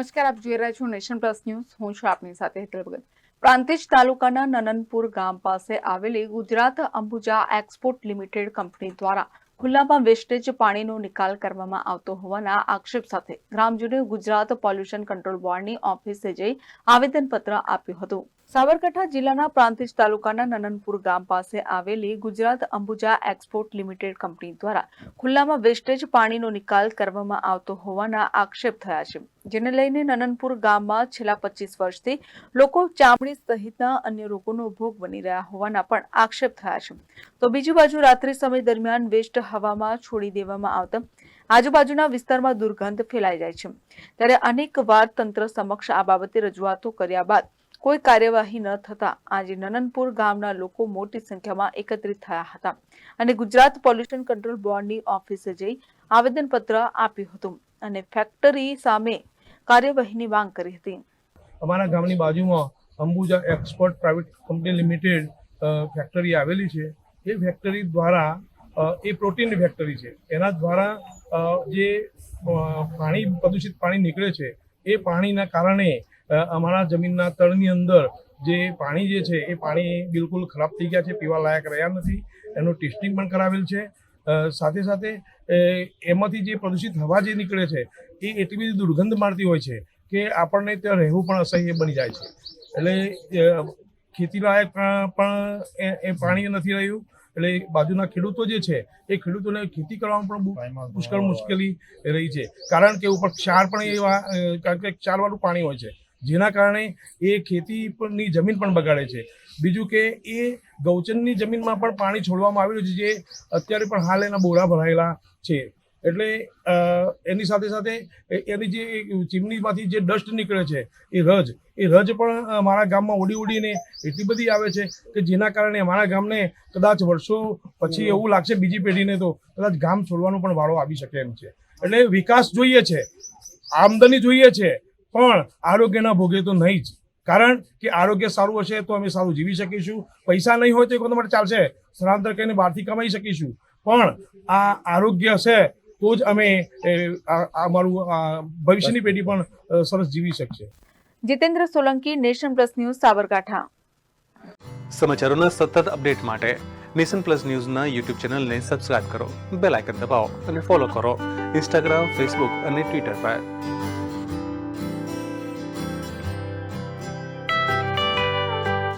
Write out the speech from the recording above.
નમસ્કાર, આપ જોઈ રહ્યા છો નેશન પ્લસ ન્યૂઝ. હું છું આપની સાથે હેતલ ભગત. પ્રાંતિજ તાલુકાના નનનપુર ગામ પાસે આવેલી Gujarat Ambuja export limited company દ્વારા ખુલ્લામાં વેસ્ટેજ પાણીનો નિકાલ કરવામાં આવતો હોવાના આક્ષેપ સાથે ગ્રામજનોએ ગુજરાત પોલ્યુશન કંટ્રોલ બોર્ડની ઓફિસે જઈ આવેદનપત્ર આપ્યું હતું. સાબરકાંઠા જિલ્લાના પ્રાંતિજ તાલુકાના નનનપુર ગામ પાસે આવેલી Gujarat Ambuja export limited company દ્વારા ખુલ્લામાં વેસ્ટેજ પાણીનો નિકાલ કરવામાં આવતો હોવાના આક્ષેપ થયા છે. જેને લઈને નનનપુર ગામમાં છેલ્લા પચીસ વર્ષથી લોકો ચામડી સહિતના અન્ય રોગોનો ભોગ બની રહ્યા હોવાના પણ આક્ષેપ થયા છે. તો બીજી બાજુ રાત્રિ સમય દરમિયાન વેસ્ટ હવામાં છોડી દેવામાં આવતા આજુબાજુના વિસ્તારમાં દુર્ગંધ ફેલાઈ જાય છે. ત્યારે અનેક વાર તંત્ર સમક્ષ આ બાબતે રજૂઆતો કર્યા બાદ કોઈ કાર્યવાહી ન થતા આજે નનનપુર ગામના લોકો મોટી સંખ્યામાં એકત્રિત થયા હતા અને ગુજરાત પોલ્યુશન કંટ્રોલ બોર્ડની ઓફિસે જઈ આવેદનપત્ર આપ્યું હતું. અને ફેક્ટરી સામે કાર્યવાહીની માંગ કરી હતી. અમારા ગામની બાજુમાં Ambuja export private company limited factory આવેલી છે. એ ફેક્ટરી દ્વારા એ પ્રોટીનની ફેક્ટરી છે. એના દ્વારા જે પાણી, પ્રદૂષિત પાણી નીકળે છે, એ પાણીના કારણે અમારા જમીનના તળની અંદર જે પાણી જે છે, એ પાણી બિલકુલ ખરાબ થઈ ગયા છે, પીવા લાયક રહ્યા નથી. એનું ટેસ્ટિંગ પણ કરાવેલ છે. સાથે સાથે એમાંથી જે પ્રદૂષિત હવા જે નીકળે છે એ એટલી બધી દુર્ગંધ મારતી હોય છે કે આપણને ત્યાં રહેવું પણ અસહ્ય બની જાય છે. એટલે ખેતીલાયક ખેતી લાયક પણ એ એ પાણી નથી રહ્યું. એટલે બાજુના ખેડૂતો જે છે એ ખેડૂતોને ખેતી કરવામાં પણ બહુ પુષ્કળ મુશ્કેલી રહી છે. કારણ કે ઉપર ક્ષાર પણ એવા કારણ કે ક્ષારવાળું પાણી હોય છે. જેના કારણે એ ખેતી પરની જમીન પણ બગાડે છે. બીજું કે એ ગૌચરની જમીનમાં પણ પાણી છોડવામાં આવેલું છે જે અત્યારે પણ હાલ એના બોરા ભરાયેલા છે. એટલે એની સાથે સાથે એની જે ચીમનીમાંથી જે ડસ્ટ નીકળે છે એ રજ એ રજ પણ મારા ગામમાં ઉડી ઉડીને એટલી બધી આવે છે કે જેના કારણે અમારા ગામને કદાચ વર્ષો પછી એવું લાગશે બીજી પેઢીને તો કદાચ ગામ છોડવાનો પણ વાળો આવી શકે એમ છે. એટલે વિકાસ જોઈએ છે આમદની જોઈએ છે પણ આરોગ્યના ભોગે તો નહીં જ. કારણ કે આરોગ્ય સારું હશે તો અમે સારું જીવી શકીશું. પૈસા નહીં હોય તો એક માટે ચાલશે. સ્થળાંતર કરીને બહારથી કમાઈ શકીશું. પણ આ આરોગ્ય હશે તો જ અમે અમારું ભવિષ્યની પેઢી પણ સરસ જીવી શકશે. Jitendra Solanki nation plus news Sabarkantha. સમાચારોના સતત અપડેટ માટે નેશન પ્લસ ન્યૂઝના યુટ્યુબ ચેનલને સબસ્ક્રાઇબ કરો બેલ આઇકન દબાવો અને ફોલો કરો. ઇન્સ્ટાગ્રામ ફેસબુક અને ટ્વિટર પર.